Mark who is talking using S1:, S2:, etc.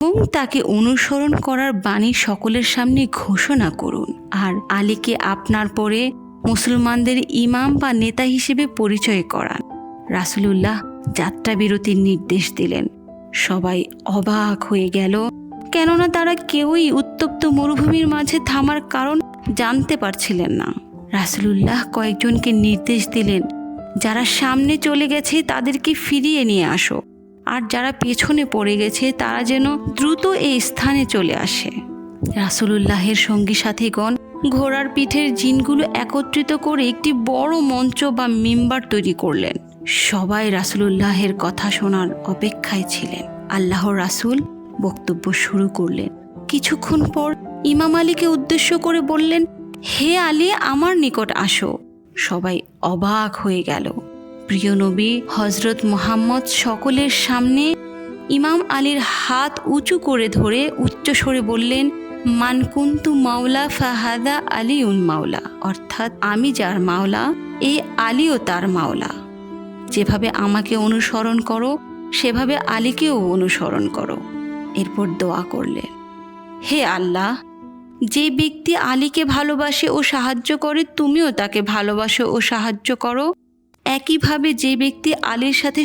S1: এবং তাকে অনুসরণ করার বাণী সকলের সামনে ঘোষণা করুন। আর আলীকে আপনার পরে মুসলমানদের ইমাম বা নেতা হিসেবে পরিচয় করান। রাসূলুল্লাহ যাত্রা বিরতির নির্দেশ দিলেন। সবাই অবাক হয়ে গেল, কেননা তারা কেউই উত্তপ্ত মরুভূমির মাঝে থামার কারণ জানতে পারছিলেন না। রাসূলুল্লাহ কয়েকজনকে নির্দেশ দিলেন, যারা সামনে চলে গেছে তাদেরকে ফিরিয়ে নিয়ে আসো। আর যারা পেছনে পড়ে গেছে, তারা যেন দ্রুত এই স্থানে চলে আসে। রাসূলুল্লাহের সঙ্গী সাথীগণ, ঘোড়ার পিঠের জিনগুলো একত্রিত করে একটি বড় মঞ্চ বা মিম্বার তৈরি করলেন। সবাই রাসূলুল্লাহের কথা শোনার অপেক্ষায় ছিলেন। আল্লাহ রাসুল বক্তব্য শুরু করলেন। কিছুক্ষণ পর ইমাম আলীকে উদ্দেশ্য করে বললেন, হে আলী, আমার নিকট আসো। সবাই অবাক হয়ে গেল। প্রিয় নবী হজরত মোহাম্মদ সকলের সামনে ইমাম আলীর হাত উঁচু করে ধরে উচ্চস্বরে বললেন মানকুন্তু মাওলা ফাহাদা আলী উন মাওলা। অর্থাৎ আমি যার মাওলা এই আলীও তার মাওলা। যেভাবে আমাকে অনুসরণ করো, সেভাবে আলীকেও অনুসরণ করো। এরপর দোয়া করলেন, হে আল্লাহ, যে ব্যক্তি আলীকে ভালোবাসে ও সাহায্য করে, তুমিও তাকে ভালোবাসো ও সাহায্য করো। একইভাবে যে ব্যক্তি আলীর সাথে